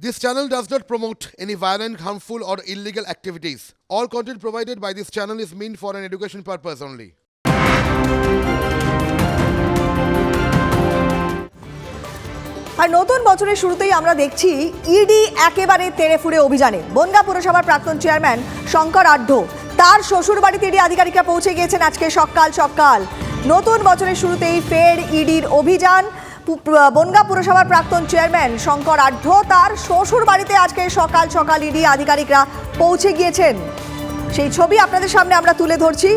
This channel does not promote any violent, harmful, or illegal activities. All content provided by this channel is meant for an education purpose only. আর নতুন বছরের শুরুতেই আমরা দেখছি ED একেবারে তেড়ে ফুড়ে অভিযানে বনগা পুরসভার প্রাক্তন চেয়ারম্যান শঙ্কর আঢ্য তার শ্বশুর বাড়িতে ইডি আধিকারিকরা পৌঁছে গিয়েছেন আজকে সকাল সকাল নতুন বছরের শুরুতেই ফের ইডির অভিযান বনগা পুরসভার প্রাক্তন চেয়ারম্যান শঙ্কর আঢ্য তার শ্বশুর বাড়িতে আজকে সকাল সকাল ইডি আধিকারিকরা পৌঁছে গিয়েছেন। সেই ছবি আপনাদের সামনে আমরা তুলে ধরছি।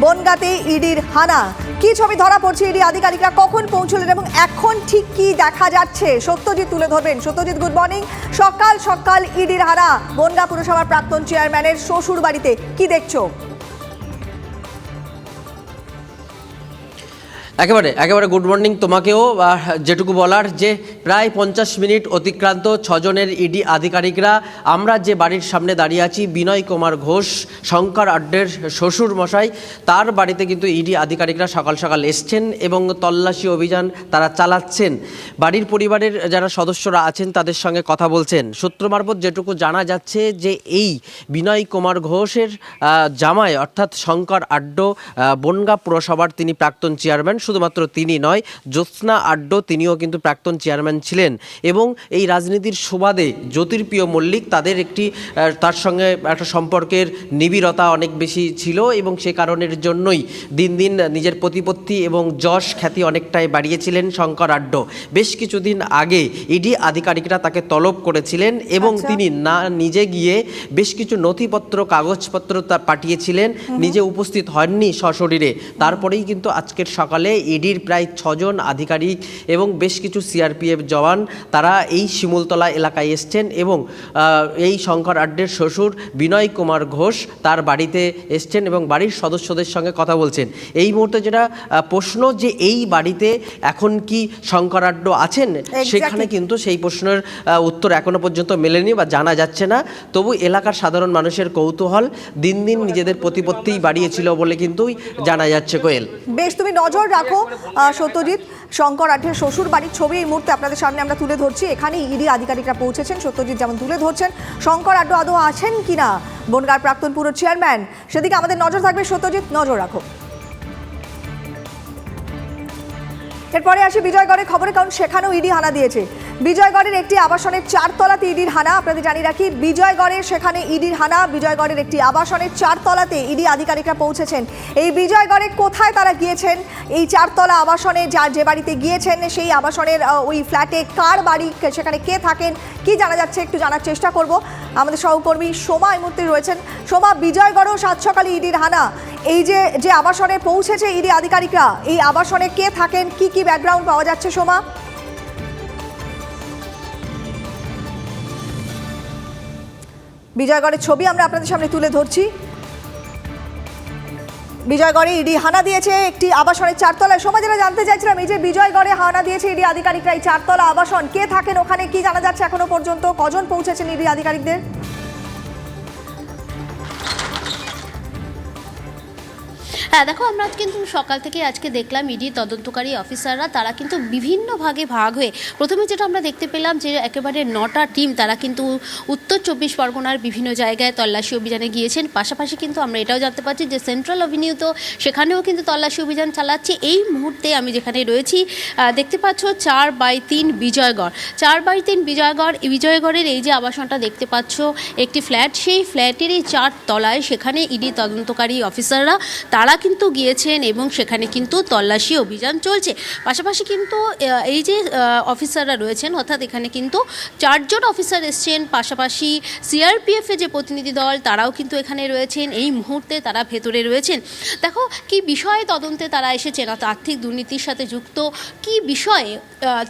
বনগাতে ইডির হানা। কি ছবি ধরা পড়ছে ইডি আধিকারিকরা? কখন পৌঁছলেন এবং এখন ঠিক কি দেখা যাচ্ছে? সত্যজিৎ তুলে ধরবেন। সত্যজিৎ গুড মর্নিং সকাল সকাল ইডির হানা বনগা পুরসভার প্রাক্তন চেয়ারম্যানের শ্বশুর বাড়িতে। কি দেখছ? একেবারে একেবারে গুড মর্নিং তোমাকেও যেটুকু বলার যে প্রায় পঞ্চাশ মিনিট অতিক্রান্ত ছজনের ইডি আধিকারিকরা, আমরা যে বাড়ির সামনে দাঁড়িয়ে আছি, বিনয় কুমার ঘোষ, শঙ্কর আড্ডের শ্বশুর মশাই, তার বাড়িতে কিন্তু ইডি আধিকারিকরা সকাল সকাল এসছেন এবং তল্লাশি অভিযান তারা চালাচ্ছেন। বাড়ির পরিবারের যারা সদস্যরা আছেন, তাদের সঙ্গে কথা বলছেন। সূত্র মারফত যেটুকু জানা যাচ্ছে যে এই বিনয় কুমার ঘোষের জামাই অর্থাৎ শঙ্কর আড্ড বনগা পুরসভার তিনি প্রাক্তন চেয়ারম্যান শুধুমাত্র তিনি নয় জ্যোৎস্না আড্ড তিনিও কিন্তু প্রাক্তন চেয়ারম্যান ছিলেন এবং এই রাজনীতির সুবাদে জ্যোতির্প্রিয় মল্লিক তাদের একটি তার সঙ্গে একটা সম্পর্কের নিবিড়তা অনেক বেশি ছিল এবং সে কারণের জন্যই দিন দিন নিজের প্রতিপত্তি এবং যশ খ্যাতি অনেকটাই বাড়িয়েছিলেন শঙ্কর আড্ড। বেশ কিছুদিন আগে ইডি আধিকারিকরা তাকে তলব করেছিলেন এবং আচ্ছা। তিনি না নিজে গিয়ে বেশ কিছু নথিপত্র কাগজপত্র তা পাঠিয়েছিলেন। নিজে উপস্থিত হননি সশরীরে। তারপরেই কিন্তু আজকের সকালে ইডির প্রায় ছজন আধিকারিক এবং বেশ কিছু সিআরপিএফ জওয়ান তারা এই শিমুলতলা এলাকায় এসছেন এবং এই শঙ্কর আড্ডের শ্বশুর বিনয় কুমার ঘোষ তার বাড়িতে এসছেন এবং বাড়ির সদস্যদের সঙ্গে কথা বলছেন। এই মুহূর্তে যেটা প্রশ্ন যে এই বাড়িতে এখন কি শঙ্কর আড্ড আছেন সেখানে কিন্তু সেই প্রশ্নের উত্তর এখনও পর্যন্ত মেলেনি বা জানা যাচ্ছে না। তবু এলাকার সাধারণ মানুষের কৌতূহল দিন দিন নিজেদের প্রতিপত্তিই বাড়িয়েছিল বলে কিন্তু জানা যাচ্ছে কোয়েল। বেশ তুমি নজর রাখো আহ, সত্যজিৎ শঙ্কর আঠের শ্বশুর বাড়ির ছবি এই মুহূর্তে আপনাদের সামনে আমরা তুলে ধরছি। এখানেই ইডি আধিকারিকরা পৌঁছেছেন সত্যজিৎ যেমন তুলে ধরছেন। শঙ্কর আড্ডু আদৌ আছেন কিনা? বনগার প্রাক্তন পুরো চেয়ারম্যান সেদিকে আমাদের নজর থাকবে। সত্যজিৎ নজর রাখো। এরপরে আসি বিজয়গড়ের খবরে, কারণ সেখানেও ইডি হানা দিয়েছে। বিজয়গড়ের একটি আবাসনের চারতলাতে ইডির হানা, আপনাদের জানিয়ে রাখি বিজয়গড়ের সেখানে ইডির হানা, বিজয়গড়ের একটি আবাসনের চারতলাতে ইডি আধিকারিকরা পৌঁছেছেন। এই বিজয়গড়ে কোথায় তারা গিয়েছেন? এই চারতলা আবাসনে যা যে বাড়িতে গিয়েছেন, সেই আবাসনের ওই ফ্ল্যাটে কার বাড়ি সেখানে কে থাকেন, কি জানা যাচ্ছে একটু জানার চেষ্টা করব। আমাদের সহকর্মী সোমা এই মুহূর্তে রয়েছেন। সোমা, বিজয়গড়ও সাত সকালে ইডির হানা। এই যে যে আবাসনে পৌঁছেছে ইডি আধিকারিকরা, এই আবাসনে কে থাকেন, কি কি ব্যাকগ্রাউন্ড পাওয়া যাচ্ছে, সোমা? বিজয়গড়ের ছবি আমরা আপনাদের সামনে তুলে ধরছি। বিজয়গড়ে ইডি হানা দিয়েছে একটি আবাসনের চারতলায়। সময় যেটা জানতে চাইছিলাম, এই যে বিজয়গড়ে হানা দিয়েছে ইডি আধিকারিকরা এই চারতলা আবাসন, কে থাকেন ওখানে, কি জানা যাচ্ছে এখনও পর্যন্ত? কজন পৌঁছেছেন ইডি আধিকারিকদের? হ্যাঁ দেখো, আমরা কিন্তু সকাল থেকে আজকে দেখলাম ইডি তদন্তকারী অফিসাররা, তারা কিন্তু বিভিন্ন ভাগে ভাগ হয়ে, প্রথমে যেটা আমরা দেখতে পেলাম যে একেবারে নটা টিম, তারা কিন্তু উত্তর চব্বিশ পরগনার বিভিন্ন জায়গায় তল্লাশি অভিযানে গিয়েছেন। পাশাপাশি কিন্তু আমরা এটাও জানতে পারছি যে সেন্ট্রাল অভিনিউ তো সেখানেও কিন্তু তল্লাশি অভিযান চালাচ্ছে। এই মুহূর্তে আমি যেখানে রয়েছি দেখতে পাচ্ছ চার বাই তিন বিজয়গড়। চার বাই তিন বিজয়গড় বিজয়গড়ের এই যে আবাসনটা দেখতে পাচ্ছ, একটি ফ্ল্যাট, সেই ফ্ল্যাটেরই চার তলায় সেখানে ইডি তদন্তকারী অফিসাররা, তারা কিন্তু গিয়েছেন এবং সেখানে কিন্তু তল্লাশি অভিযান চলছে। পাশাপাশি কিন্তু এই যে অফিসাররা রয়েছেন, অর্থাৎ এখানে কিন্তু চারজন অফিসার এসছেন। পাশাপাশি সিআরপিএফ যে প্রতিনিধি দল, তারাও কিন্তু এখানে রয়েছেন। এই মুহূর্তে তারা ভেতরে রয়েছেন। দেখো, কি বিষয়ে তদন্তে তারা এসেছেন? অর্থাৎ আর্থিক দুর্নীতির সাথে যুক্ত কি বিষয়ে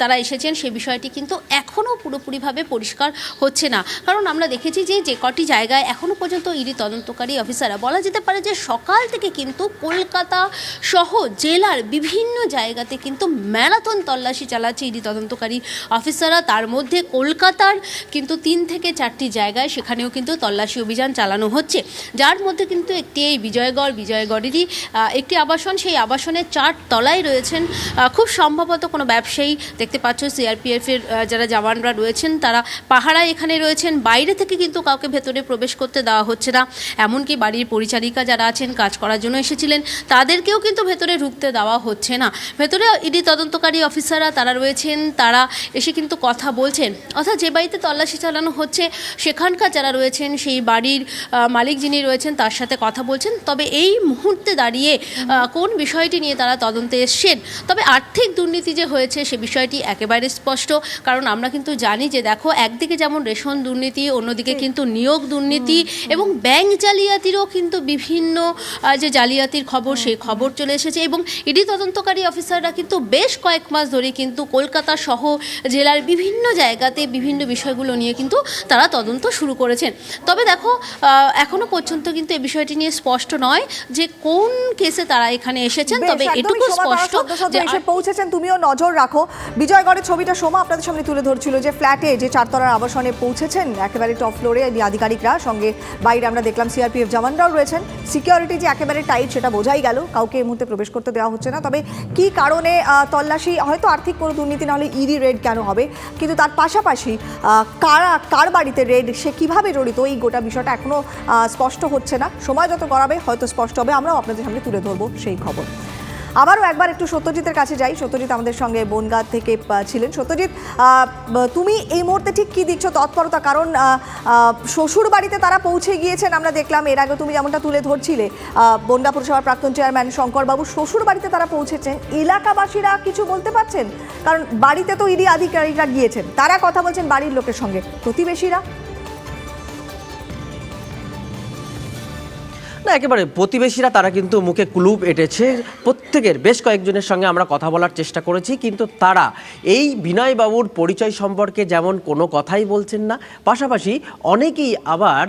তারা এসেছেন? সে বিষয়টি কিন্তু এখনও পুরোপুরিভাবে পরিষ্কার হচ্ছে না। কারণ আমরা দেখেছি যে যে কটি জায়গায় এখনও পর্যন্ত ইডি তদন্তকারী অফিসাররা, বলা যেতে পারে যে সকাল থেকে কিন্তু কলকাতা সহ জেলার বিভিন্ন জায়গাতে কিন্তু ম্যারাথন তল্লাশি চালাচ্ছে ইডি তদন্তকারী অফিসাররা। তার মধ্যে কলকাতার কিন্তু তিন থেকে চারটি জায়গায় সেখানেও কিন্তু তল্লাশি অভিযান চালানো হচ্ছে। যার মধ্যে কিন্তু একটি এই বিজয়গড়, বিজয়গড়েরই একটি আবাসন। সেই আবাসনের চার তলায় রয়েছেন খুব সম্ভবত কোনো ব্যবসায়ী। দেখতে পাচ্ছ সিআরপিএফের যারা জওয়ানরা রয়েছেন, তারা পাহারায় এখানে রয়েছেন। বাইরে থেকে কিন্তু কাউকে ভেতরে প্রবেশ করতে দেওয়া হচ্ছে না। এমনকি বাড়ির পরিচারিকা যারা আছেন, কাজ করার জন্য এসেছিলেন তাদেরকেও কিন্তু ভেতরে ঢুকতে দেওয়া হচ্ছে না। ভেতরে ইডি তদন্তকারী অফিসাররা তারা রয়েছেন তারা এসে কিন্তু কথা বলছেন। অর্থাৎ যে বাড়িতে তল্লাশি চালানো হচ্ছে সেখানকার যারা রয়েছেন সেই বাড়ির মালিক যিনি রয়েছেন তার সাথে কথা বলছেন। তবে এই মুহূর্তে দাঁড়িয়ে কোন বিষয়টি নিয়ে তারা তদন্তে এসছেন? তবে আর্থিক দুর্নীতি যে হয়েছে সে বিষয়টি একেবারে স্পষ্ট। কারণ আমরা কিন্তু জানি যে দেখো একদিকে যেমন রেশন দুর্নীতি অন্যদিকে কিন্তু নিয়োগ দুর্নীতি এবং ব্যাংক জালিয়াতিরও কিন্তু বিভিন্ন যে যে জালিয়াতির খবর সেই খবর চলে এসেছে এবং ইডি তদন্তকারী অফিসাররা কিন্তু বেশ কয়েক মাস ধরে কিন্তু কলকাতা সহ জেলার বিভিন্ন জায়গাতে বিভিন্ন বিষয়গুলো নিয়ে কিন্তু তারা তদন্ত শুরু করেছেন। তবে দেখো এখনও পর্যন্ত কিন্তু এই বিষয়টি নিয়ে স্পষ্ট নয় যে কোন কেসে তারা এখানে এসেছেন তবে এটুকু স্পষ্ট যে এসে পৌঁছেছেন তুমিও নজর রাখো। বিজয়গড়ের ছবিটা সোমা আপনাদের সামনে তুলে ধরছিল যে ফ্ল্যাটে যে চারতলার আবাসনে পৌঁছেছেন একেবারে টপ ফ্লোরে আধিকারিকরা। সঙ্গে বাইরে আমরা দেখলাম সিআরপিএফ জওয়ানরাও রয়েছেন। সিকিউরিটি যে একেবারে টাইট সেটা বোঝাই গেল। কাউকে এই মুহূর্তে প্রবেশ করতে দেওয়া হচ্ছে না। তবে কি কারণে তল্লাশি, হয়তো আর্থিক কোনো দুর্নীতি না হলে ইডি রেড কেন হবে? কিন্তু তার পাশাপাশি কারা, কার বাড়িতে রেড, সে কীভাবে জড়িত? এই গোটা বিষয়টা এখনও স্পষ্ট হচ্ছে না। সময় যত করাবে হয়তো স্পষ্ট হবে। আমরাও আপনাদের সামনে তুলে ধরবো সেই খবর। আবারও একবার একটু সত্যজিতের কাছে যাই। সত্যজিৎ আমাদের সঙ্গে বনগাঁ থেকে ছিলেন। সত্যজিৎ তুমি এই মুহূর্তে ঠিক কি দিচ্ছ? তৎপরতা, কারণ শ্বশুর বাড়িতে তারা পৌঁছে গিয়েছেন আমরা দেখলাম। এর আগে তুমি যেমনটা তুলে ধরছিলে বনগাঁ পুরসভার প্রাক্তন চেয়ারম্যান শঙ্করবাবু শ্বশুর বাড়িতে তারা পৌঁছেছেন এলাকাবাসীরা কিছু বলতে পারছেন? কারণ বাড়িতে তো ইডি আধিকারিকরা গিয়েছেন। তারা কথা বলছেন বাড়ির লোকের সঙ্গে। প্রতিবেশীরা? না, একেবারে প্রতিবেশীরা, তারা কিন্তু মুখে কুলুপ এটেছে। প্রত্যেকের, বেশ কয়েকজনের সঙ্গে আমরা কথা বলার চেষ্টা করেছি, কিন্তু তারা এই বিনয়বাবুর পরিচয় সম্পর্কে যেমন কোনো কথাই বলছেন না, পাশাপাশি অনেকেই আবার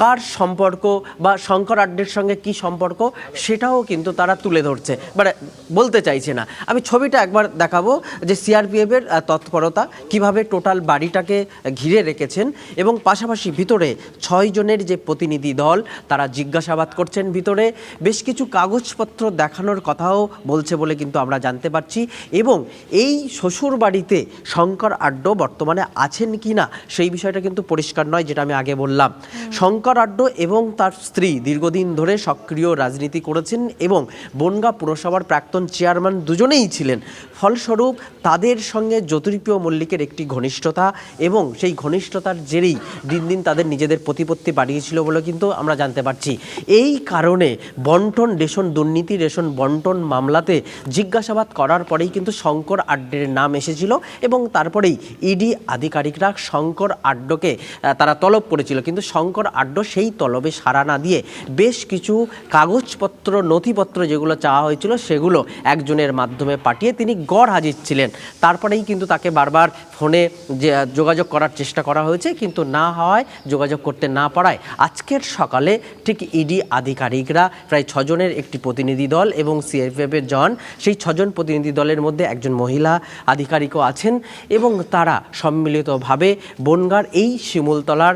কার সম্পর্ক বা শঙ্কর আড্ডের সঙ্গে কি সম্পর্ক সেটাও কিন্তু তারা তুলে ধরছে। মানে বলতে চাইছে না। আমি ছবিটা একবার দেখাবো যে সিআরপিএফের তৎপরতা কীভাবে টোটাল বাড়িটাকে ঘিরে রেখেছেন এবং পাশাপাশি ভিতরে ছয় জনের যে প্রতিনিধি দল তারা জিজ্ঞাসাবাদ করছেন ভিতরে। বেশ কিছু কাগজপত্র দেখানোর কথাও বলছে বলে কিন্তু আমরা জানতে পারছি এবং এই শ্বশুর বাড়িতে শঙ্কর আড্ড বর্তমানে আছেন কি না সেই বিষয়টা কিন্তু পরিষ্কার নয় যেটা আমি আগে বললাম। শঙ্কর আড্ড এবং তার স্ত্রী দীর্ঘদিন ধরে সক্রিয় রাজনীতি করেছেন এবং বনগা পুরসভার প্রাক্তন চেয়ারম্যান দুজনেই ছিলেন। ফলস্বরূপ তাদের সঙ্গে জ্যোতিপ্রিয় মল্লিকের একটি ঘনিষ্ঠতা এবং সেই ঘনিষ্ঠতার জেরেই দিন দিন তাদের নিজেদের প্রতিপত্তি বাড়িয়েছিল বলে কিন্তু আমরা জানতে পারছি। এই কারণে বন্টন রেশন, দুর্নীতি রেশন, বন্টন মামলাতে জিজ্ঞাসাবাদ করার পরেই কিন্তু শঙ্কর আড্ডের নাম এসেছিল এবং তারপরেই ইডি আধিকারিকরা শঙ্কর আড্ডকে তারা তলব করেছিল। কিন্তু শঙ্কর আড্ড সেই তলবে সাড়া না দিয়ে বেশ কিছু কাগজপত্র, নথিপত্র যেগুলো চাওয়া হয়েছিল সেগুলো একজনের মাধ্যমে পাঠিয়ে তিনি গড় হাজির ছিলেন। তারপরেই কিন্তু তাকে বারবার ফোনে যে, যোগাযোগ করার চেষ্টা করা হয়েছে, কিন্তু না হওয়ায়, যোগাযোগ করতে না পারায় আজকের সকালে ঠিক ইডি আধিকারিকরা প্রায় ছজনের একটি প্রতিনিধি দল এবং সিএফএফের জন, সেই ছজন প্রতিনিধি দলের মধ্যে একজন মহিলা আধিকারিকও আছেন এবং তারা সম্মিলিতভাবে বনগার এই শিমুলতলার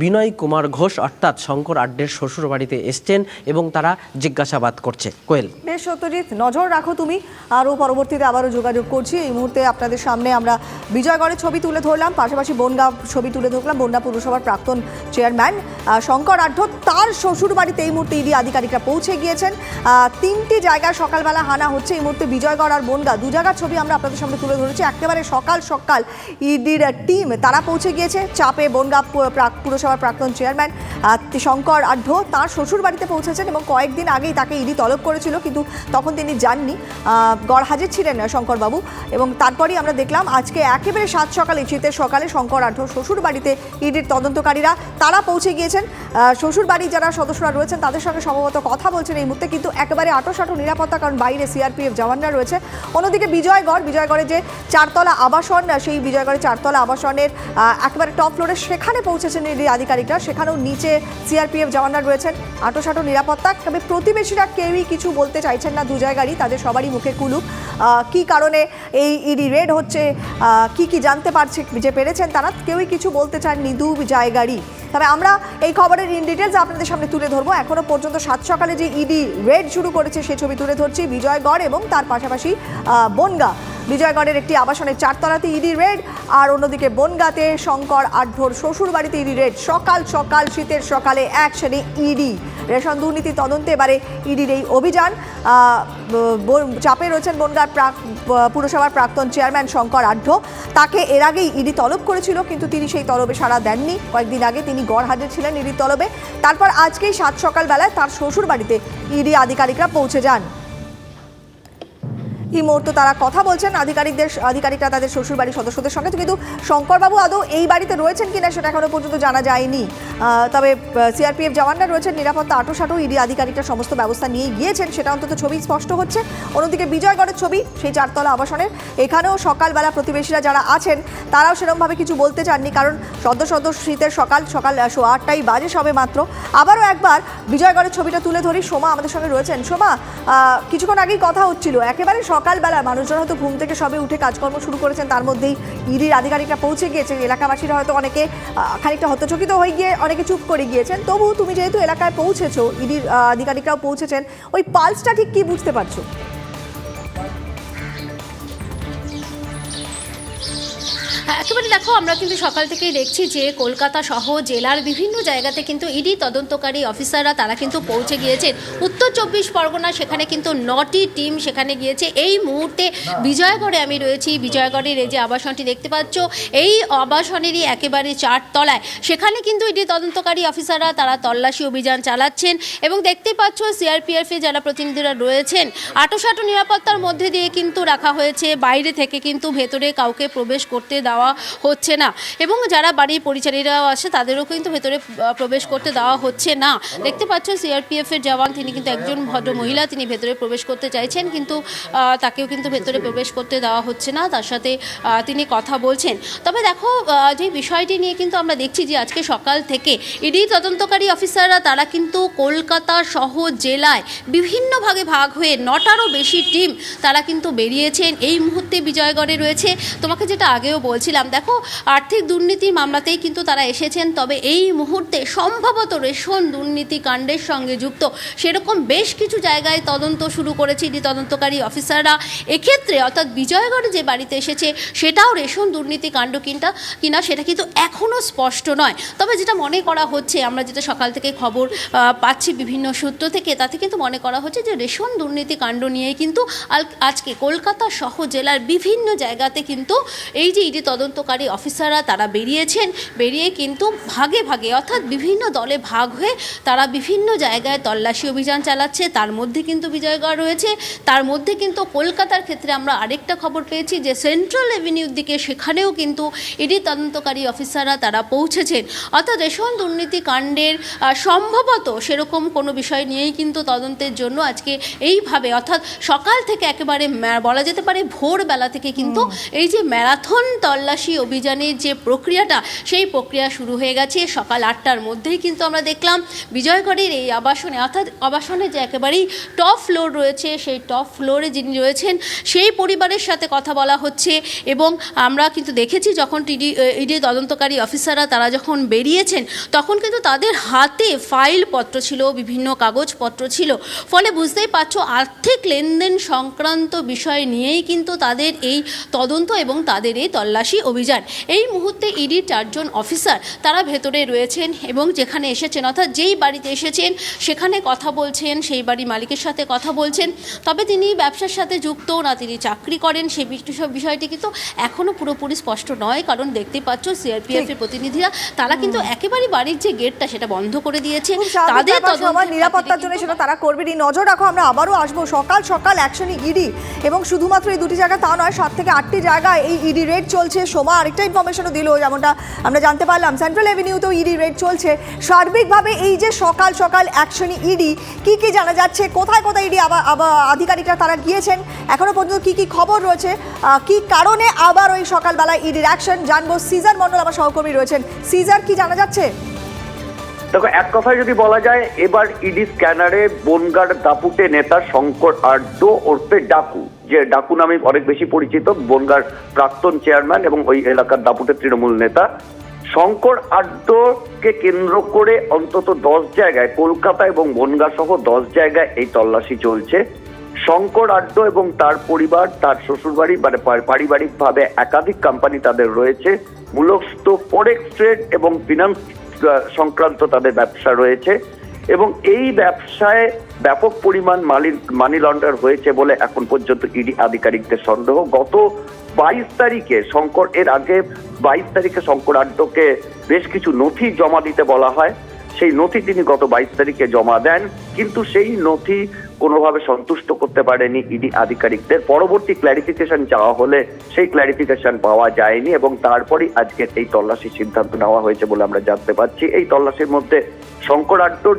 বিনয় কুমার ঘোষ অর্থাৎ শঙ্কর আড্ডের শ্বশুর বাড়িতে এসছেন এবং তারা জিজ্ঞাসাবাদ করছে। কোয়েল। বেশ সত্যজিৎ নজর রাখো তুমি। আরও পরবর্তীতে আবারও যোগাযোগ করছি। এই মুহূর্তে আপনাদের সামনে আমরা বিজয়গড়ের ছবি তুলে ধরলাম। পাশাপাশি বনগাঁ ছবি তুলে ধরলাম। বনগাঁ পুরসভার প্রাক্তন চেয়ারম্যান শঙ্কর আঢ্য, তার শ্বশুর বাড়িতে এই মুহূর্তে ইডি আধিকারিকরা পৌঁছে গিয়েছেন। তিনটি জায়গায় সকালবেলা হানা হচ্ছে। এই মুহূর্তে বিজয়গড় আর বনগাঁ দু জায়গার ছবি আমরা আপনাদের সামনে তুলে ধরেছি। একেবারে সকাল সকাল ইডির টিম তারা পৌঁছে গিয়েছে। চাপে বনগাঁ পুরসভার প্রাক্তন চেয়ারম্যান শঙ্কর আঢ্য, তার শ্বশুর বাড়িতে পৌঁছেছেন এবং কয়েকদিন আগেই তাকে ইডি তলব করেছিল। কিন্তু তখন তিনি যাননি। গড় হাজির ছিলেন শঙ্করবাবু। এবং তারপরেই আমরা দেখলাম আজকে একেবারে সাত সকালে শীতের সকালে শঙ্কর আঢ্য শ্বশুর বাড়িতে ইডির তদন্তকারীরা তারা পৌঁছে গিয়েছেন। আহ, শ্বশুর বাড়ির যারা সদস্যরা রয়েছেন তাদের সঙ্গে সম্ভবত কথা বলছেন এই মুহূর্তে কিন্তু একেবারে আটোসাটো নিরাপত্তা কারণ বাইরে সিআরপিএফ জওয়ানরা রয়েছে। অন্যদিকে বিজয়গড় বিজয়গড়ে যে চারতলা আবাসন সেই বিজয়গড়ের চারতলা আবাসনের একেবারে টপ ফ্লোরে সেখানে পৌঁছেছেন ইডি আধিকারিকরা। সেখানেও নিচে সিআরপিএফ জওয়ানরা রয়েছেন। আটোসাটো নিরাপত্তা তবে প্রতিবেশীরা কেউই কিছু বলতে চাইছেন না দু জায়গারই তাদের সবারই মুখে আহ, কি কারণে এই ইডি রেড হচ্ছে কি কি জানতে পারছে, যে পেরেছেন তারা, কেউই কিছু বলতে চাননি নিদু জায়গারই। তবে আমরা এই খবরের ইন ডিটেলস আপনাদের সামনে তুলে ধরবো। এখনও পর্যন্ত সাত সকালে যে ইডি রেড শুরু করেছে, সে ছবি তুলে ধরছি বিজয়গড় এবং তার পাশাপাশি বনগা। বিজয়গড়ের একটি আবাসনের চারতলাতে ইডি রেড, আর অন্যদিকে বনগাতে শঙ্কর আঢ্যর শ্বশুর বাড়িতে ইডি রেড। সকাল সকাল শীতের সকালে অ্যাকশনে ইডি। রেশন দুর্নীতি তদন্তে এবারে ইডির এই অভিযান। চাপে রয়েছেন বনগার প্রাক পুরসভার প্রাক্তন চেয়ারম্যান শঙ্কর আঢ্য তাকে এর আগেই ইডি তলব করেছিল, কিন্তু তিনি সেই তলবে সাড়া দেননি। কয়েকদিন আগে তিনি গড় হাজির ছিলেন ইডির তলবে। তারপর আজকেই সাত সকালবেলায় তার শ্বশুর বাড়িতে ইডি আধিকারিকরা পৌঁছে যান। এই মুহূর্তে তারা কথা বলছেন। আধিকারিকদের, আধিকারিকরা তাদের শ্বশুরবাড়ির সদস্যদের সঙ্গে। কিন্তু শঙ্করবাবু আদৌ এই বাড়িতে রয়েছেন কিনা সেটা এখনও পর্যন্ত জানা যায়নি। তবে সিআরপিএফ জওয়ানরা রয়েছেন, নিরাপত্তা আটোসাটো, ইডি আধিকারিকরা সমস্ত ব্যবস্থা নিয়ে গিয়েছেন। সেটা অন্তত ছবি স্পষ্ট হচ্ছে। অন্যদিকে বিজয়গড়ের ছবি, সেই চারতলা আবাসনের। এখানেও সকালবেলা প্রতিবেশীরা যারা আছেন, তারাও সেরকমভাবে কিছু বলতে চাননি। কারণ সদ্য সদ্য শীতের সকাল সকাল আটটাই বাজে সবে মাত্র। আবারও একবার বিজয়গড়ের ছবিটা তুলে ধরি। সোমা আমাদের সঙ্গে রয়েছেন। সোমা কিছুক্ষণ আগেই কথা হচ্ছিল। একেবারে সকালবেলা মানুষজন হয়তো ঘুম থেকে সবে উঠে কাজকর্ম শুরু করেছেন, তার মধ্যেই ইডির আধিকারিকরা পৌঁছে গিয়েছেন। এলাকাবাসীরা হয়তো অনেকে খানিকটা হতচকিত হয়ে গিয়ে অনেকে চুপ করে গিয়েছেন। তবু তুমি যেহেতু এলাকায় পৌঁছেছো, ইডির আধিকারিকরাও পৌঁছেছেন, ওই পালসটা ঠিক কি বুঝতে পারছ? একেবারে দেখো, আমরা কিন্তু সকাল থেকেই দেখছি যে কলকাতা সহ জেলার বিভিন্ন জায়গাতে কিন্তু ইডি তদন্তকারী অফিসাররা, তারা কিন্তু পৌঁছে গিয়েছেন। উত্তর চব্বিশ পরগনা সেখানে কিন্তু নটি টিম সেখানে গিয়েছে। এই মুহূর্তে বিজয়গড়ে আমি রয়েছি। বিজয়গড়ের এই যে আবাসনটি দেখতে পাচ্ছ, এই আবাসনেরই একেবারে চার তলায় সেখানে কিন্তু ইডি তদন্তকারী অফিসাররা, তারা তল্লাশি অভিযান চালাচ্ছেন এবং দেখতে পাচ্ছ এর যারা প্রতিনিধিরা রয়েছেন, আটোসাটো নিরাপত্তার মধ্যে দিয়ে কিন্তু রাখা হয়েছে। বাইরে থেকে কিন্তু ভেতরে কাউকে প্রবেশ করতে দেওয়া হচ্ছে না। এবং যারা বাড়ির পরিচারীরাও আছে, তাদেরও কিন্তু ভেতরে প্রবেশ করতে দেওয়া হচ্ছে না। দেখতে পাচ্ছ সিআরপিএফ এর জওয়ান, তিনি কিন্তু একজন ভদ্র মহিলা তিনি ভেতরে প্রবেশ করতে চাইছেন, কিন্তু তাকেও কিন্তু ভেতরে প্রবেশ করতে দেওয়া হচ্ছে না। তার সাথে তিনি কথা বলছেন। তবে দেখো যে বিষয়টি নিয়ে কিন্তু আমরা দেখছি যে আজকে সকাল থেকে ইডি তদন্তকারী অফিসাররা, তারা কিন্তু কলকাতা সহ জেলায় বিভিন্ন ভাগে ভাগ হয়ে নটারও বেশি টিম তারা কিন্তু বেরিয়েছেন। এই মুহূর্তে বিজয়গড়ে রয়েছে। তোমাকে যেটা আগেও বলছিলাম দেখো, আর্থিক দুর্নীতির মামলাতেই কিন্তু তারা এসেছেন, তবে এই মুহূর্তে সম্ভবত রেশন দুর্নীতি কাণ্ডের সঙ্গে যুক্ত। সেরকম বেশ কিছু জায়গায় তদন্ত শুরু করেছে ইডি তদন্তকারী অফিসাররা। এক্ষেত্রে অর্থাৎ বিজয়গড়ে যে বাড়িতে এসেছে, সেটাও রেশন দুর্নীতি কাণ্ড কিনটা কিনা সেটা কিন্তু এখনও স্পষ্ট নয়। তবে যেটা মনে করা হচ্ছে, আমরা যেটা সকাল থেকে খবর পাচ্ছি বিভিন্ন সূত্র থেকে, তাতে কিন্তু মনে করা হচ্ছে যে রেশন দুর্নীতি কাণ্ড নিয়ে কিন্তু আজকে কলকাতা সহ জেলার বিভিন্ন জায়গাতে কিন্তু এই যে ইডি তদন্তকারী অফিসাররা তারা বেরিয়েছেন। বেরিয়ে কিন্তু ভাগে ভাগে অর্থাৎ বিভিন্ন দলে ভাগ হয়ে তারা বিভিন্ন জায়গায় তল্লাশি অভিযান চালাচ্ছে। তার মধ্যে কিন্তু বিজয়গড় রয়েছে। তার মধ্যে কিন্তু কলকাতার ক্ষেত্রে আমরা আরেকটা খবর পেয়েছি যে সেন্ট্রাল এভিনিউর দিকে সেখানেও কিন্তু ইডি তদন্তকারী অফিসাররা তারা পৌঁছেছেন। অর্থাৎ রেশন দুর্নীতি কাণ্ডের সম্ভবত সেরকম কোনো বিষয় নিয়েই কিন্তু তদন্তের জন্য আজকে এইভাবে অর্থাৎ সকাল থেকে একেবারে বলা যেতে পারে ভোরবেলা থেকে কিন্তু এই যে ম্যারাথন তল্লাশি অভিযানের যে প্রক্রিয়াটা, সেই প্রক্রিয়া শুরু হয়ে গেছে। সকাল আটটার মধ্যেই কিন্তু আমরা দেখলাম বিজয়গড়ের এই আবাসনে, অর্থাৎ আবাসনে যে একেবারেই টপ ফ্লোর রয়েছে, সেই টপ ফ্লোরে যিনি রয়েছেন, সেই পরিবারের সাথে কথা বলা হচ্ছে এবং আমরা কিন্তু দেখেছি যখন টিডি, ইডি তদন্তকারী অফিসাররা তারা যখন বেরিয়েছেন, তখন কিন্তু তাদের হাতে ফাইলপত্র ছিল, বিভিন্ন কাগজপত্র ছিল। ফলে বুঝতেই পারছ, আর্থিক লেনদেন সংক্রান্ত বিষয় নিয়েই কিন্তু তাদের এই তদন্ত এবং তাদের এই তল্লাশি অভিযান এই মুহূর্তে ইডির চারজন অফিসার তারা ভেতরে রয়েছেন এবং যেখানে এসেছেন অর্থাৎ যেই বাড়িতে এসেছেন সেখানে কথা বলছেন সেই বাড়ি মালিকের সাথে কথা বলছেন। তবে তিনি ব্যবসার সাথে যুক্ত না তিনি চাকরি করেন সে বিষয়- বিষয়টি কিন্তু এখনও পুরোপুরি স্পষ্ট নয়। কারণ দেখতে পাচ্ছ সিআরপিএফ এর প্রতিনিধিরা তারা কিন্তু একেবারে বাড়ির যে গেটটা সেটা বন্ধ করে দিয়েছে। তাদের নিরাপত্তার জন্য সেটা তারা করবেনই নজর রাখো আমরা আবারও আসব। সকাল সকাল অ্যাকশনই ইডি এবং শুধুমাত্র এই দুটি জায়গা তা নয় সাত থেকে আটটি জায়গায় এই ইডি রেড চলছে। সোমা আরেকটা ইনফরমেশনও দিল, যেমনটা আমরা জানতে পারলাম। সেন্ট্রাল এভিনিউতেও ইডি রেড চলছে। সার্বিকভাবে এই যে সকাল সকাল অ্যাকশনই ইডি কি কি জানা যাচ্ছে? কোথায় কোথায় ইডি আবার আধিকারিকরা তারা গিয়েছেন? এখনও পর্যন্ত কি কি খবর রয়েছে? কি কারণে আবার ওই সকালবেলায় ইডির অ্যাকশন জানব। সিজার মন্ডল আমার সহকর্মী রয়েছেন। সিজার কি জানা যাচ্ছে? দেখো, এক কথায় যদি বলা যায়, এবার ইডি স্ক্যানারে বনগার দাপুটে নেতা শঙ্কর আড্ড ওরফে ডাকু, যে ডাকু নামে অনেক বেশি পরিচিত, বনগার প্রাক্তন চেয়ারম্যান এবং ওই এলাকার দাপুটের তৃণমূল নেতা। শঙ্কর আড্ডকে কেন্দ্র করে অন্তত দশ জায়গায়, কলকাতা এবং বনগা সহ দশ জায়গায় এই তল্লাশি চলছে। শঙ্কর আড্ড এবং তার পরিবার, তার শ্বশুরবাড়ি মানে পারিবারিক ভাবে একাধিক কোম্পানি তাদের রয়েছে। মূলত ফরেক্স ট্রেড এবং ফিনান্স সংক্রান্ত তাদের ব্যবসা রয়েছে এবং এই ব্যবসায় ব্যাপক পরিমাণ মানি মানি লন্ডার হয়েছে বলে এখন পর্যন্ত ইডি আধিকারিকদের সন্দেহ। গত বাইশ তারিখে শঙ্কর এর আগে বাইশ তারিখে শঙ্কর আড্ডকে বেশ কিছু নথি জমা দিতে বলা হয়। সেই নথি তিনি গত বাইশ তারিখে জমা দেন, কিন্তু সেই নথি কোনোভাবে সন্তুষ্ট করতে পারেনি ইডি আধিকারিকদের। পরবর্তী ক্ল্যারিফিকেশন চাওয়া হলে সেই ক্ল্যারিফিকেশন পাওয়া যায়নি এবং তারপরই আজকে এই তল্লাশির সিদ্ধান্ত নেওয়া হয়েছে বলে আমরা জানতে পারছি। এই তল্লাশির মধ্যে শঙ্কর আড্ডর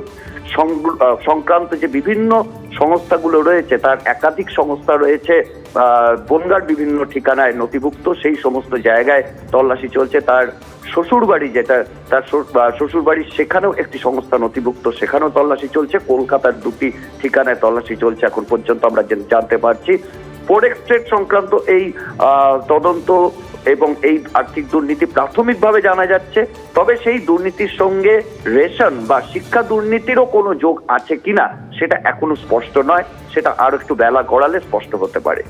সং- সংক্রান্ত যে বিভিন্ন সংস্থাগুলো রয়েছে, তার একাধিক সংস্থা রয়েছে বনগার বিভিন্ন ঠিকানায় নথিভুক্ত, সেই সমস্ত জায়গায় তল্লাশি চলছে। তার শ্বশুর বাড়ি যেটা, তার শ্বশুর বাড়ি সেখানেও একটি সংস্থা নথিভুক্ত, সেখানেও তল্লাশি চলছে। কলকাতার দুটি ঠিকানায় তল্লাশি চলছে এখন পর্যন্ত, আমরা জানতে পারছি। ফোরেক্স ট্রেড সংক্রান্ত এই তদন্ত এবং এই আর্থিক দুর্নীতি প্রাথমিকভাবে জানা যাচ্ছে, তবে সেই দুর্নীতির সঙ্গে রেশন বা শিক্ষা দুর্নীতিরও কোনো যোগ আছে কিনা, সেটা এখনও স্পষ্ট নয়। সেটা আরও একটু বেলা গড়ালে স্পষ্ট হতে পারে।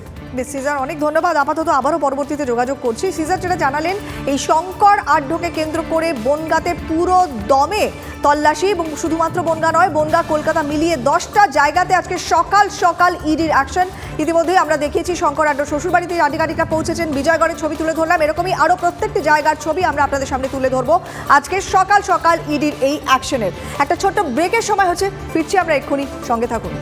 সিজার অনেক ধন্যবাদ। আপাতত আবারও পরবর্তীতে যোগাযোগ করছি। সিজার যেটা জানালেন, এই শঙ্কর আড্ডকে কেন্দ্র করে বনগাতে পুরো দমে তল্লাশি এবং শুধুমাত্র বনগা নয়, বনগা, কলকাতা মিলিয়ে দশটা জায়গাতে আজকে সকাল সকাল ইডির অ্যাকশন ইতিমধ্যেই আমরা দেখিয়েছি শঙ্কর আড্ড শ্বশুরবাড়িতে আধিকারিকরা পৌঁছেছেন, বিজয়গড়ের ছবি তুলে ধরলাম। এরকমই আরও প্রত্যেকটি জায়গার ছবি আমরা আপনাদের সামনে তুলে ধরবো। আজকে সকাল সকাল ইডির এই অ্যাকশনের একটা ছোট্ট ব্রেকের সময় হচ্ছে, ফিরছি আমরা এক্ষুনি। সঙ্গে থাকুন।